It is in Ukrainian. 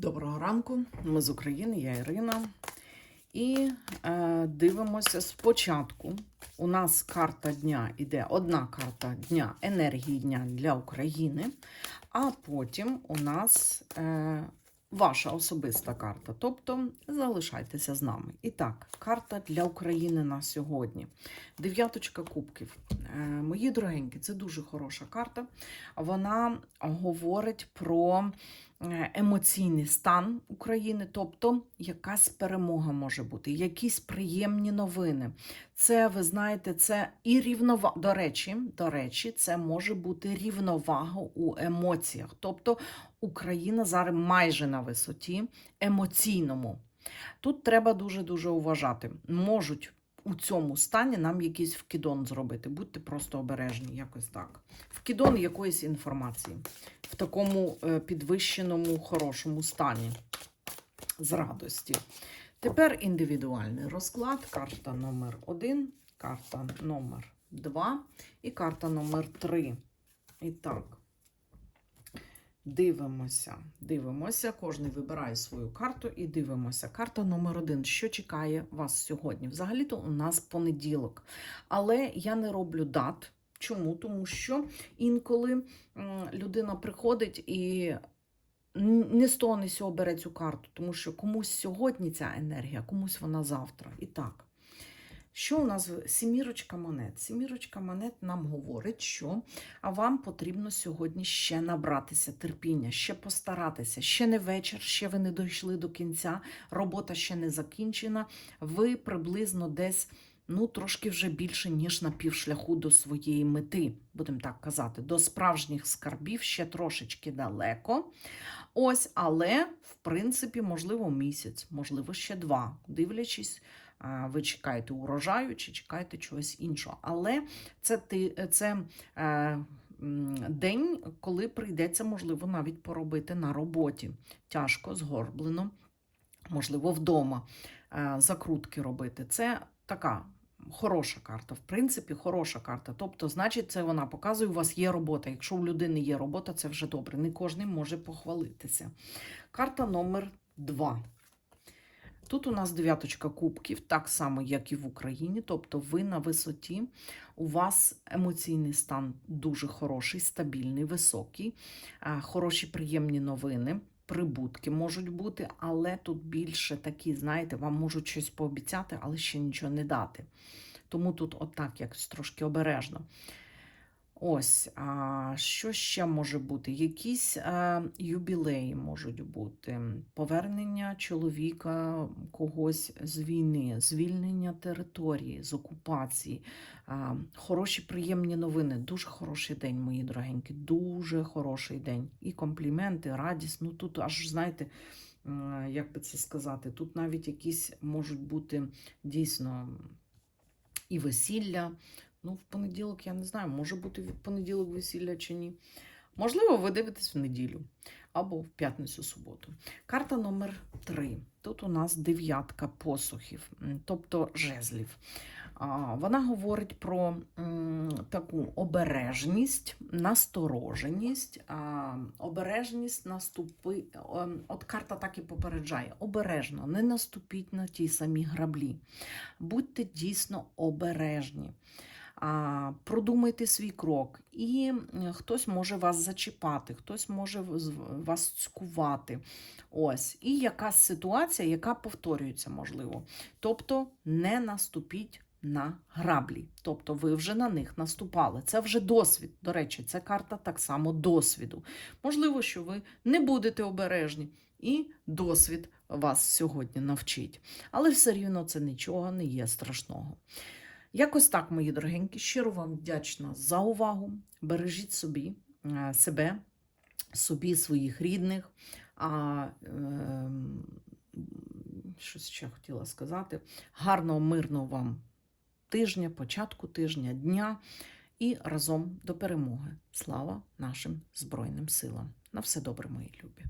Доброго ранку, ми з України, я Ірина. І е, дивимося спочатку. У нас карта дня іде одна карта дня енергії дня для України, а потім у нас е, ваша особиста карта. Тобто залишайтеся з нами. І так, карта для України на сьогодні. Дев'яточка кубків. Е, мої дорогенькі, це дуже хороша карта. Вона говорить про емоційний стан України, тобто якась перемога може бути, якісь приємні новини. Це, ви знаєте, це і рівновага. До речі, до речі, це може бути рівновага у емоціях. Тобто Україна зараз майже на висоті емоційному. Тут треба дуже-дуже уважати. Можуть у цьому стані нам якийсь вкидон зробити. Будьте просто обережні, якось так. Вкидон якоїсь інформації в такому е, підвищеному, хорошому стані з радості. Тепер індивідуальний розклад. Карта номер 1, карта номер 2 і карта номер 3. І так. Дивимося, дивимося, кожен вибирає свою карту і дивимося. Карта номер один. Що чекає вас сьогодні? Взагалі-то у нас понеділок. Але я не роблю дат. Чому? Тому що інколи людина приходить і не з того, не сього бере цю карту, тому що комусь сьогодні ця енергія, комусь вона завтра. І так. Що у нас сімірочка монет? Сімірочка монет нам говорить, що вам потрібно сьогодні ще набратися терпіння, ще постаратися. Ще не вечір, ще ви не дійшли до кінця, робота ще не закінчена. Ви приблизно десь. Ну, трошки вже більше, ніж на півшляху до своєї мети, будемо так казати, до справжніх скарбів ще трошечки далеко. Ось, але, в принципі, можливо, місяць, можливо, ще два, дивлячись, ви чекаєте урожаю чи чекаєте чогось іншого. Але це, ти, це е, день, коли прийдеться, можливо, навіть поробити на роботі. Тяжко, згорблено, можливо, вдома е, закрутки робити. Це така. Хороша карта, в принципі, хороша карта. Тобто, значить, це вона показує, у вас є робота. Якщо у людини є робота, це вже добре. Не кожен може похвалитися. Карта номер 2. Тут у нас дев'яточка кубків, так само, як і в Україні. Тобто ви на висоті, у вас емоційний стан дуже хороший, стабільний, високий, е, хороші приємні новини. Прибутки можуть бути, але тут більше такі, знаєте, вам можуть щось пообіцяти, але ще нічого не дати. Тому тут отак якось трошки обережно. Ось, а що ще може бути? Якісь е, юбілеї можуть бути, повернення чоловіка когось з війни, звільнення території, з окупації, е, хороші приємні новини. Дуже хороший день, мої дорогенькі, дуже хороший день. І компліменти, радість. Ну тут аж знаєте, як би це сказати, тут навіть якісь можуть бути дійсно і весілля. Ну, в понеділок я не знаю, може бути в понеділок весілля чи ні. Можливо, ви дивитесь в неділю або в п'ятницю-суботу. Карта номер 3. Тут у нас дев'ятка посухів, тобто жезлів. Вона говорить про таку обережність, настороженість, обережність наступи. От карта так і попереджає: обережно, не наступіть на ті самі граблі. Будьте дійсно обережні. Продумайте свій крок, і хтось може вас зачіпати, хтось може вас цькувати. Ось, і якась ситуація, яка повторюється, можливо. Тобто не наступіть на граблі. Тобто ви вже на них наступали. Це вже досвід. До речі, це карта так само досвіду. Можливо, що ви не будете обережні, і досвід вас сьогодні навчить. Але все рівно це нічого не є страшного. Якось так, мої дорогенькі, щиро вам вдячна за увагу. Бережіть собі, е, себе, собі, своїх рідних. А, е, щось ще хотіла сказати. Гарного, мирного вам тижня, початку тижня, дня і разом до перемоги. Слава нашим Збройним силам! На все добре, мої любі!